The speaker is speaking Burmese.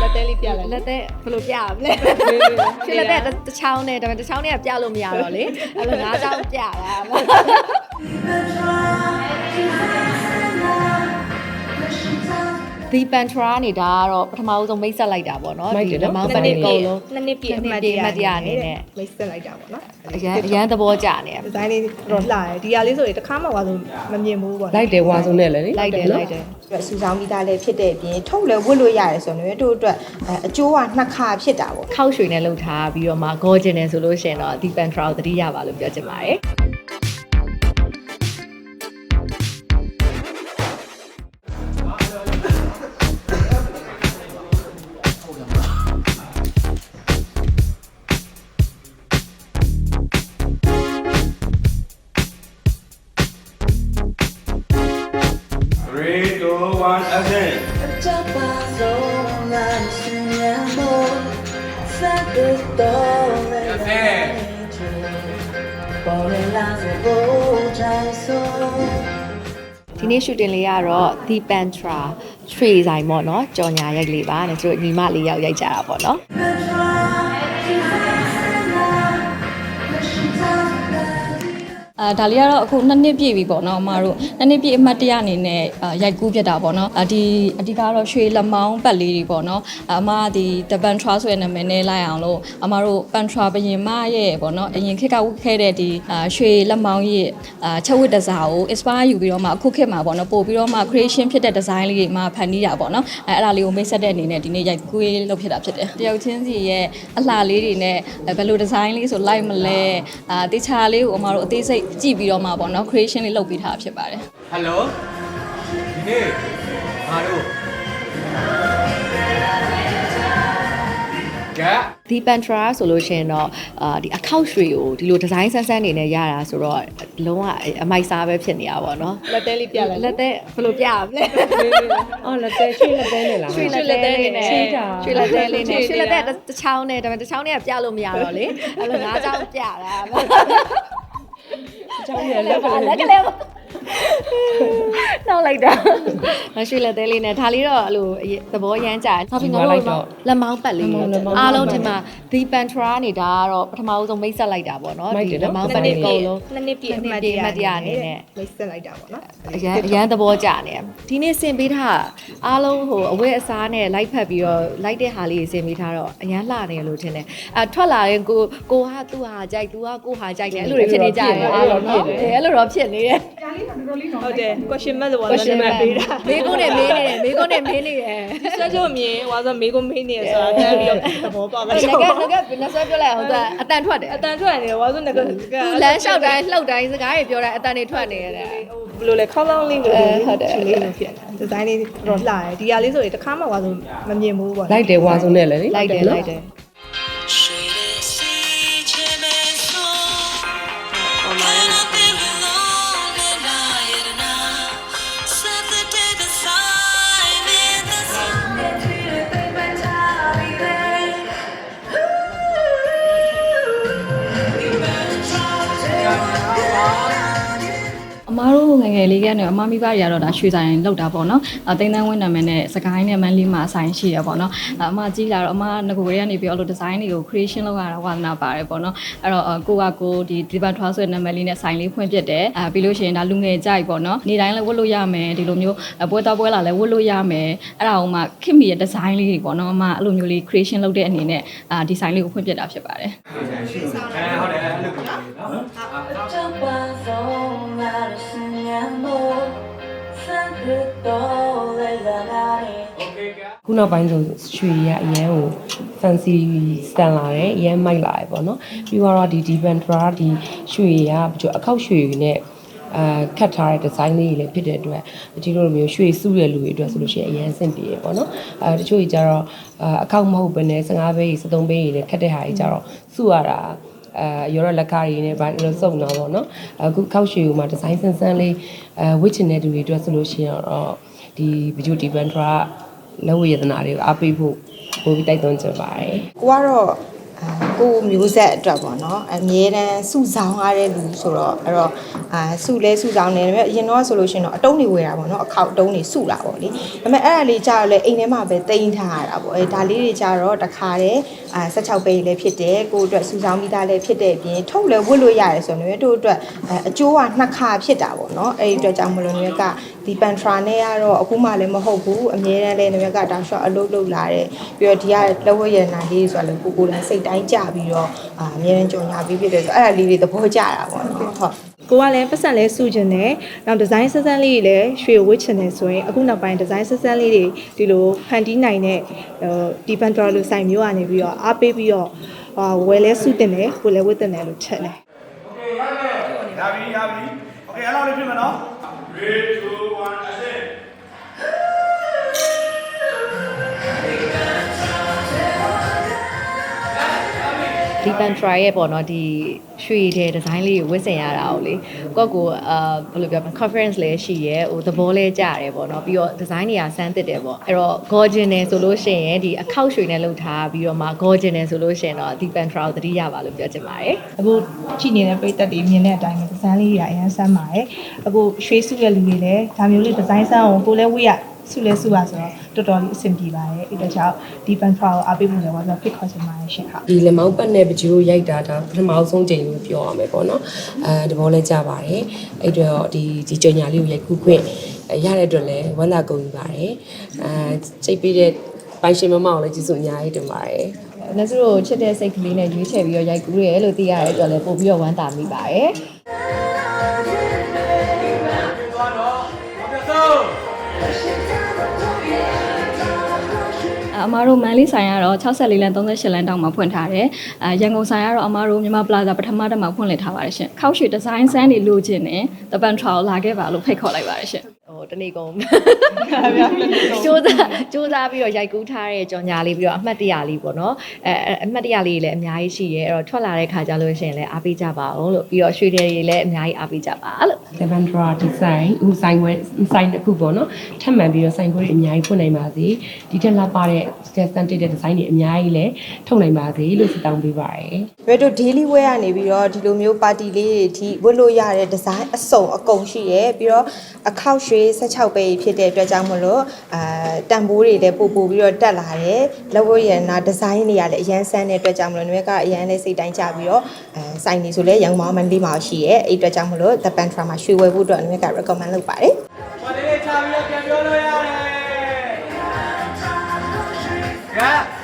လက်သေးလေးပြလိုက်လက်သက်ဘယ်လိုပြရမလဲချွေလက်သက်တစ်ချောင်းနဲ့ဒါပေမဲ့တစ်ချောင်းနဲ့ကပြလို့မရတော့လေအဲ့လိုငါးချောင်းပြတာ ဒီပန်ထရာနေတာကတော့ပထမဦးဆုံးမိတ်ဆက်လိုက်တာပေါ့နော်မိုက်တယ်နော်မောင်နှစ်ပန်နှစ်နေပြကုန်ည့်လုံးနှစ်နှစ်ပြည့်အမှတ်တရအမှတ်တရအနေနဲ့မိတ်ဆက်လိုက်တာပေါ့နော်အရန်အရန်သဘောကျနေတယ်ဒီဇိုင်းလေးတော့လှတယ်ဒီဟာလေးဆိုရင်တစ်ခါမှဝါဆိုမမြင်ဘူးပေါ့လိုက်တယ်ဝါဆုံးနဲ့လေလိုက်တယ်လိုက်တယ်အတွက်စူဆောင်းပြီးသားလည်းဖြစ်တဲ့အပြင်ထုတ်လည်းဝတ်လို့ရတယ်ဆိုတော့တို့အတွက်အဲအကျိုးကနှစ်ခါဖြစ်တာပေါ့ခောက်ရွှေနဲ့လှုပ်ထားပြီးတော့မှဂေါ်ဂျင်နဲ့ဆိုလို့ရှိရင်တော့ဒီပန်ထရာကိုသတိရပါလို့ပြောချင်ပါတယ် 再说。ဒီနေ့ရှူတင်လေးကတော့ The Pantra Tree ဆိုင်ပေါ့နော်ကြော်ညာရိုက်လေးပါနဲ့ကျတို့ညီမလေးယောက်ရိုက်ကြတာပေါ့နော် အာဒါလေးကတော့အခုနှစ်နှစ်ပြည့်ပြီပေါ့နော်အမတို့နှစ်နှစ်ပြည့်အမှတ်တရအနေနဲ့အာရိုက်ကူးဖြစ်တာပေါ့နော်အာဒီအဓိကတော့ရွှေလက်မောင်းပတ်လေးတွေပေါ့နော်အာအမကဒီတပန်ထရာဆိုတဲ့နာမည်နဲ့လိုက်အောင်လို့အမတို့ပန်ထရာဘယင်မရဲ့ပေါ့နော်အရင်ခေတ်ကဝတ်ခဲ့တဲ့ဒီအာရွှေလက်မောင်းရဲ့အာချက်ဝတ်တစားကို inspire ယူပြီးတော့မှအခုခေတ်မှာပေါ့နော်ပို့ပြီးတော့မှ creation ဖြစ်တဲ့ design လေးတွေမှာဖန်တီးတာပေါ့နော်အဲအဲ့ဒါလေးကိုမိတ်ဆက်တဲ့အနေနဲ့ဒီနေ့ရိုက်ကူးရေးလုပ်ဖြစ်တာဖြစ်တယ်တယောက်ချင်းစီရဲ့အလှလေးတွေနဲ့ဘယ်လို design လေးဆိုလိုက်မလဲအာတေချာလေးကိုအမတို့အသေးစိတ်ကြည့်ပြီးတော့မှပေါ့နော် creation လေးလုပ်ပြီးထားဖြစ်ပါတယ် Hello. ဒီနေ့ငါတို့ကဲဒီ Pantra ဆိုလို့ရှိရင်တော့အာဒီအခောက်ရွှေကိုဒီလိုဒီဇိုင်းဆန်းဆန်းနေနဲ့ရတာဆိုတော့လုံးဝအမိုက်စားပဲဖြစ်နေတာပေါ့နော်လက်သေးလေးပြလိုက်လက်သက်ဘယ်လိုပြရမလဲအော်လက်သေးရွှေလက်သေးနဲ့လားရွှေလက်သက်လေးနဲ့ချီတာရွှေလက်သက်လေးနဲ့ရွှေလက်သက်တစ်ချောင်းနဲ့ဒါပေမဲ့တစ်ချောင်းနဲ့ကပြလို့မရတော့လေအဲ့လိုငါးချောင်းပြတာ အကြောင်းရလက်ကလေးလက်ကလေးနောက်လိုက်တာမရှိလက်သေးလေးနဲ့ဒါလေးတော့အဲ့လိုသဘောရမ်းကြတယ်နောက်ပြီးငါတို့လက်မောင်းပတ်လေးအားလုံးဒီမှာဒီပန်ထရာနေတာကတော့ပထမဦးဆုံးမိတ်ဆက်လိုက်တာပေါ့နော်လက်မောင်းပတ်လေးအကုန်လုံးနှစ်နှစ်ပြည့်အမှတ်တရအမှတ်တရအနေနဲ့မိတ်ဆက်လိုက်တာပေါ့နော်အရန်အရန်သဘောကျနေတယ်ဒီနေ့စင်ပေးထား အားလုံးဟိုအဝတ်အစားနဲ့လိုက်ဖက်ပြီးတော့လိုက်တဲ့ဟာလေးစင်ပေးထားတော့အရန်လှနေလို့ထင်တယ်အထွက်လာရင်ကိုကိုကသူ့ဟာကြိုက်သူကကိုဟာကြိုက်တယ်အဲ့လိုတွေဖြစ်နေကြတယ်အားလုံးနော်အဲ့လိုတော့ဖြစ်နေတယ်ဟုတ်တယ် question mark ဆိုပါတော့နည်းနည်းပေးတာမေကုန်းနဲ့မေးနေတယ်မေကုန်းနဲ့မေးနေတယ်ဆွဲကြုံမြင်ဟိုဆိုမေးကိုမေးနေရဆိုတာတန်းပြီးတော့သဘောပေါက်ငလိုက်ကငကနဆွဲပြောလိုက်အောင်သူအတန်ထွက်တယ်အတန်ထွက်နေတယ်ဟိုဆိုငကသူလမ်းလျှောက်တိုင်းလှုပ်တိုင်းစကားတွေပြောတိုင်းအတန်တွေထွက်နေရတယ် ဘယ်လိုလဲခေါင်းလောင်းလေးလိုအဲဟုတ်တယ်ချူလေးလိုဖြစ်နေဒီဇိုင်းလေးတော့လှတယ်ဒီဟာလေးဆိုရင်တစ်ခါမှဝါဆိုမမြင်ဘူးပေါ့လိုက်တယ်ဝါဆုံးနဲ့လေလိုက်တယ်လိုက်တယ် ငယ်ငယ်လေးကနေအမမိဘတွေကတော့ဒါရွှေဆိုင်လောက်တာပေါ့နော်အသိန်းတန်းဝင်းနာမည်နဲ့စကိုင်းနဲ့မန်လေးမှာအဆိုင်ရှိရပေါ့နော်အမကြီးလာတော့အမငကိုတွေကနေပြီးတော့အဲ့လိုဒီဇိုင်းတွေကို creation လုပ်ရတာဝါသနာပါတယ်ပေါ့နော်အဲ့တော့ကိုကကိုဒီဒီဘတ်ထွားဆိုတဲ့နာမည်လေးနဲ့ဆိုင်လေးဖွင့်ပြတယ်အဲပြီးလို့ရှိရင်ဒါလူငယ်ကြိုက်ပေါ့နော်နေတိုင်းလည်းဝတ်လို့ရမယ်ဒီလိုမျိုးပွဲတော်ပွဲလာလည်းဝတ်လို့ရမယ်အဲ့ဒါအောင်မှခင်မီရဲ့ဒီဇိုင်းလေးတွေပေါ့နော်အမအဲ့လိုမျိုးလေး creation လုပ်တဲ့အနေနဲ့အာဒီဆိုင်လေးကိုဖွင့်ပြတာဖြစ်ပါတယ်အဲဟုတ်တယ်အဲ့လိုမျိုးလေးနော် ခုနောက်ပိုင်းဆိုရွှေရအရန်ကို fancy စတန်လာတယ်အရန်မိုက်လာတယ်ပေါ့နော်ပြီးတော့ဒီ Diventra ဒီရွှေရပြီးတော့အခောက်ရွှေနဲ့အာခတ်ထားတဲ့ဒီဇိုင်းလေးတွေလည်းဖြစ်တဲ့အတွက်ဒီလိုမျိုးရွှေစုတဲ့လူတွေအတွက်ဆိုလို့ရှိရင်အရင်အဆင်ပြေရပေါ့နော်အဲတချို့ကြီးကြတော့အာအခောက်မဟုတ်ဘဲနဲ့15ဘေး73ဘေးတွေနဲ့ခတ်တဲ့ဟာကြီးကြတော့စုရတာ အဲရောရလက်ကားရည်နဲ့ဗာလို့စုံတော့ဗောနော်အခုခောက်ရွှေဦးမှာဒီဇိုင်းဆန်းဆန်းလေးအဲဝစ်ချင်တဲ့လူတွေအတွက်ဆိုလို့ရှိရင်တော့ဒီဗီဒီယိုဒီဗန်ထရာလက်ဝဲရတနာတွေကိုအားပေးဖို့ပို့ပြီးတိုက်တွန်းချင်ပါတယ်ကိုကတော့အာ ကိုယ်မျိုးဆက်အတွက်ပေါ့နော်အမြဲတမ်းစုဆောင်ရတဲ့လူဆိုတော့အဲ့တော့အာစုလဲစုဆောင်နေတယ်အရင်တော့ဆိုလို့ရှိရင်တော့အတုံးတွေဝယ်တာပေါ့နော်အခောက်အတုံးတွေစုတာပေါ့လေဒါပေမဲ့အဲ့ဒါလေးကြာတော့လေအိမ်ထဲမှာပဲတိမ့်ထားရတာပေါ့အဲဒါလေးတွေကြာတော့တခါတည်းအာ16ပဲလည်းဖြစ်တယ်ကိုယ့်အတွက်စုဆောင်ပြီးသားလည်းဖြစ်တဲ့အပြင်ထုတ်လဲဝတ်လို့ရတယ်ဆိုတော့တို့အတွက်အဲအကျိုးကနှစ်ခါဖြစ်တာပေါ့နော်အဲ့ဒီအတွက်ကြောင့်မလို့မျိုးကဒီပန်ထရာနဲ့ကတော့အခုမှလည်းမဟုတ်ဘူးအမြဲတမ်းလည်းမျိုးကတောင်ရှော့အလုပ်လုပ်လာတယ်ပြီးတော့ဒီကလက်ဝတ်ရတနာလေးဆိုတာလည်းကိုကိုလည်းစိတ်တိုင်းကြပြီးတော့အာအများကြီးကြုံရပြီးဖြစ်တယ်ဆိုအဲ့ဒါလေးတွေသဘောကျတာပေါ့နော်ဟုတ်ကိုကလည်းပတ်စံလဲစုချင်တယ်။နောက်ဒီဇိုင်းဆက်ဆက်လေးတွေလည်းရွှေဝစ်ချင်တယ်ဆိုရင်အခုနောက်ပိုင်းဒီဇိုင်းဆက်ဆက်လေးတွေဒီလိုဖန်တီးနိုင်တဲ့ဒီပန်ဒရာလိုဆိုင်မျိုးကနေပြီးတော့အားပေးပြီးတော့ဝယ်လဲစုတင်တယ်ကိုလည်းဝတ်တင်တယ်လို့ထင်တယ်။ Okay ရပြီရပြီ။ Okay အဲ့လောက်လေးပြင်မယ်နော်။3 2 1 ဒီပန်ထရာရဲ့ပေါ့နော်ဒီရွှေတဲ့ဒီဇိုင်းလေးကိုဝတ်ဆင်ရတာကိုလေကိုယ့်ကိုအာဘယ်လိုပြောမလဲ conference လည်းရှိရဲဟိုသဘောလဲကြရတယ်ပေါ့နော်ပြီးတော့ဒီဇိုင်းတွေကစမ်းသစ်တယ်ပေါ့အဲ့တော့ gorgeous နဲ့ဆိုလို့ရှိရင်ဒီအခောက်ရွှေနဲ့လုပ်ထားပြီးတော့မှ gorgeous နဲ့ဆိုလို့ရှိရင်တော့ဒီပန်ထရာကိုသတိရပါလို့ပြောချင်ပါတယ်အခုကြည့်နေတဲ့ပြည်သက်တွေမြင်တဲ့အတိုင်းပဲဒီဇိုင်းလေးတွေအရင်ဆမ်းပါတယ်အခုရွှေစုရဲ့လူတွေလည်းဒါမျိုးလေးဒီဇိုင်းဆမ်းအောင်ကိုလည်းဝိရ စုလဲစုပါဆိုတော့တော်တော်လေးအဆင်ပြေပါတယ်အဲ့ဒါကြောင့်ဒီပန်ထရာကိုအားပေးဖို့လည်းဝါဆိုဖိတ်ခေါ်ချင်ပါတယ်ရှင်ဟုတ်ဒီလက်မောင်းပတ်နဲ့ပကြိုးရိုက်တာဒါပထမဆုံးချိန်လို့ပြောရမယ်ပေါ့နော်အဲတဘောလဲကြပါတယ်အဲ့တော့ဒီဒီကြော်ညာလေးကိုရိုက်ခုခွင့်အဲရတဲ့အတွက်လည်းဝမ်းသာကုန်ယူပါတယ်အဲစိတ်ပေးတဲ့ပိုင်ရှင်မမအောင်လည်းကျေးဇူးအများကြီးတင်ပါတယ်နတ်စုတို့ချစ်တဲ့စိတ်ကလေးနဲ့ရွေးချယ်ပြီးတော့ရိုက်ကူးရဲလို့သိရတဲ့အတွက်လည်းပို့ပြီးတော့ဝမ်းသာမိပါတယ် အမားတို့မန်လေးဆိုင်ကတော့64လမ်း38လမ်းတောင်မှာဖွင့်ထားတယ်။အဲရန်ကုန်ဆိုင်ကတော့အမားတို့မြန်မာပလာဇာပထမတက်မှာဖွင့်လှစ်ထားပါတယ်ရှင်။ခောက်ရွှေဒီဇိုင်းဆန်းတွေလိုချင်တယ်။တပန်ထရာကိုလာခဲ့ပါလို့ဖိတ်ခေါ်လိုက်ပါတယ်ရှင်။ဟို တနေ့ကုန်စူးစမ်းစူးစမ်းပြီးတော့ရိုက်ကူးထားတဲ့ကြော်ညာလေးပြီးတော့အမှတ်တရလေးပေါ့နော်အဲအဲအမှတ်တရလေးတွေလည်းအများကြီးရှိရဲအဲ့တော့ထွက်လာတဲ့ခါကျလို့ရှိရင်လည်းအားပေးကြပါအောင်လို့ပြီးတော့ရွှေတွေလည်းအများကြီးအားပေးကြပါလို့ Lavendra design ဥဆိုင်ဝဲဆိုင်တစ်ခုပေါ့နော်ထပ်မံပြီးတော့ဆိုင်ခွဲတွေအများကြီးဖွင့်နိုင်ပါစေဒီထက်လာပါတဲ့ stand တဲ့ design တွေအများကြီးလည်းထုတ်နိုင်ပါစေလို့ဆုတောင်းပေးပါရစေဘယ်တို့ daily wear ကနေပြီးတော့ဒီလိုမျိုး party လေးတွေဒီဝတ်လို့ရတဲ့ design အစုံအကုန်ရှိရဲပြီးတော့အခောက်ရွှေ16ပဲဖြစ်တဲ့အတွက်ကြောင့်မလို့အာတန်ဖိုးတွေလည်းပို့ပို့ပြီးတော့တက်လာတယ်လက်ဝတ်ရနာ design တွေကလည်းအရန်ဆန်းတဲ့အတွက်ကြောင့်မလို့နွေကအရန်လေးစိတ်တိုင်းကြပြီးတော့အဲစိုင်နေဆိုလဲရောင်မောင်းမန်လေးမှာရှိရဲအဲ့အတွက်ကြောင့်မလို့ the pantra မှာရွှေဝယ်ဖို့အတွက်နွေက recommend လုပ်ပါတယ်ဘာလေးလေးချပြီးတော့ပြန်ပြောလို့ရတယ်ကဲ